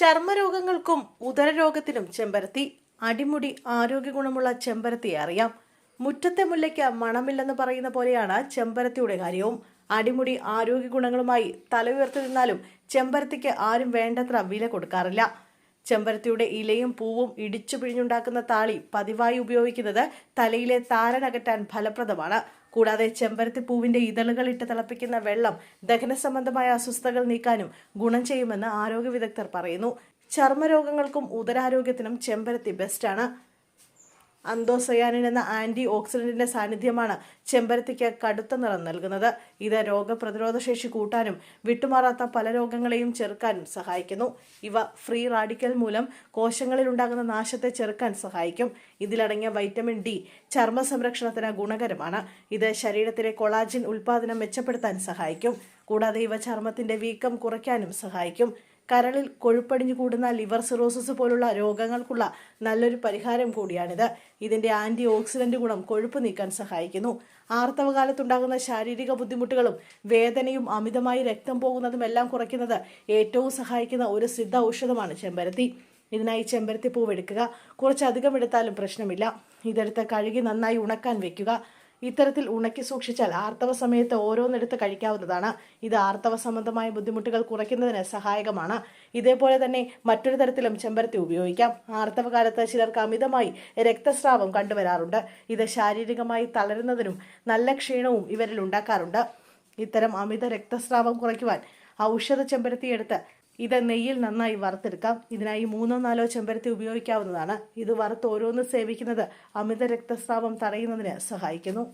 ചർമ്മരോഗങ്ങൾക്കും ഉദരരോഗത്തിനും ചെമ്പരത്തി. അടിമുടി ആരോഗ്യ ഗുണമുള്ള ചെമ്പരത്തി അറിയാം. മുറ്റത്തെ മുല്ലയ്ക്ക് മണമില്ലെന്ന് പറയുന്ന പോലെയാണ് ചെമ്പരത്തിയുടെ കാര്യവും. അടിമുടി ആരോഗ്യ ഗുണങ്ങളുമായി തല നിന്നാലും ചെമ്പരത്തിക്ക് ആരും വേണ്ടത്ര വില കൊടുക്കാറില്ല. ചെമ്പരത്തിയുടെ ഇലയും പൂവും ഇടിച്ചു പിഴിഞ്ഞുണ്ടാക്കുന്ന താളി പതിവായി ഉപയോഗിക്കുന്നത് തലയിലെ താരനകറ്റാൻ ഫലപ്രദമാണ്. കൂടാതെ ചെമ്പരത്തി പൂവിന്റെ ഇതളുകൾ ഇട്ട് തിളപ്പിക്കുന്ന വെള്ളം ദഹന സംബന്ധമായ അസ്വസ്ഥതകൾ നീക്കാനും ഗുണം ചെയ്യുമെന്ന് ആരോഗ്യ വിദഗ്ധർ പറയുന്നു. ചർമ്മരോഗങ്ങൾക്കും ഉദരാരോഗ്യത്തിനും ചെമ്പരത്തി ബെസ്റ്റാണ് അന്തോസയാനിൻ എന്ന ആന്റി ഓക്സിഡന്റിന്റെ സാന്നിധ്യമാണ് ചെമ്പരത്തിക്ക് കടുത്ത നിറം നൽകുന്നത്. ഇത് രോഗപ്രതിരോധ ശേഷി കൂട്ടാനും വിട്ടുമാറാത്ത പല രോഗങ്ങളെയും ചെറുക്കാനും സഹായിക്കുന്നു. ഇവ ഫ്രീ റാഡിക്കൽ മൂലം കോശങ്ങളിൽ ഉണ്ടാകുന്ന നാശത്തെ ചെറുക്കാൻ സഹായിക്കും. ഇതിലടങ്ങിയ വൈറ്റമിൻ ഡി ചർമ്മ സംരക്ഷണത്തിന് ഗുണകരമാണ്. ഇത് ശരീരത്തിലെ കൊളാജിൻ ഉൽപാദനം മെച്ചപ്പെടുത്താൻ സഹായിക്കും. കൂടാതെ ഇവ ചർമ്മത്തിന്റെ വീക്കം കുറയ്ക്കാനും സഹായിക്കും. കരളിൽ കൊഴുപ്പടിഞ്ഞു കൂടുന്ന ലിവർ സിറോസിസ് പോലുള്ള രോഗങ്ങൾക്കുള്ള നല്ലൊരു പരിഹാരം കൂടിയാണിത്. ഇതിന്റെ ആന്റി ഓക്സിഡന്റ് ഗുണം കൊഴുപ്പ് നീക്കാൻ സഹായിക്കുന്നു. ആർത്തവകാലത്തുണ്ടാകുന്ന ശാരീരിക ബുദ്ധിമുട്ടുകളും വേദനയും അമിതമായി രക്തം പോകുന്നതും എല്ലാം കുറയ്ക്കുന്നത് ഏറ്റവും സഹായിക്കുന്ന ഒരു സിദ്ധ ഔഷധമാണ് ചെമ്പരത്തി. ഇതിനായി ചെമ്പരത്തി പൂവെടുക്കുക കുറച്ചധികം എടുത്താലും പ്രശ്നമില്ല. ഇതെടുത്ത് കഴുകി നന്നായി ഉണക്കാൻ വെക്കുക. ഇത്തരത്തിൽ ഉണക്കി സൂക്ഷിച്ചാൽ ആർത്തവ സമയത്ത് ഓരോന്നെടുത്ത് കഴിക്കാവുന്നതാണ്. ഇത് ആർത്തവ സംബന്ധമായ ബുദ്ധിമുട്ടുകൾ കുറയ്ക്കുന്നതിന് സഹായകമാണ്. ഇതേപോലെ തന്നെ മറ്റൊരു തരത്തിലും ചെമ്പരത്തി ഉപയോഗിക്കാം. ആർത്തവ കാലത്ത് ചിലർക്ക് അമിതമായി രക്തസ്രാവം കണ്ടുവരാറുണ്ട്. ഇത് ശാരീരികമായി തളരുന്നതിനും നല്ല ക്ഷീണവും ഇവരിൽ ഉണ്ടാക്കാറുണ്ട്. ഇത്തരം അമിത രക്തസ്രാവം കുറയ്ക്കുവാൻ ഔഷധ ചെമ്പരത്തി എടുത്ത് ഇത് നെയ്യിൽ നന്നായി വറുത്തെടുക്കാം. ഇതിനായി മൂന്നോ നാലോ ചെമ്പരത്തി ഉപയോഗിക്കാവുന്നതാണ്. ഇത് വറുത്ത് ഓരോന്ന് സേവിക്കുന്നത് അമിത രക്തസ്രാവം തടയുന്നതിന് സഹായിക്കുന്നു.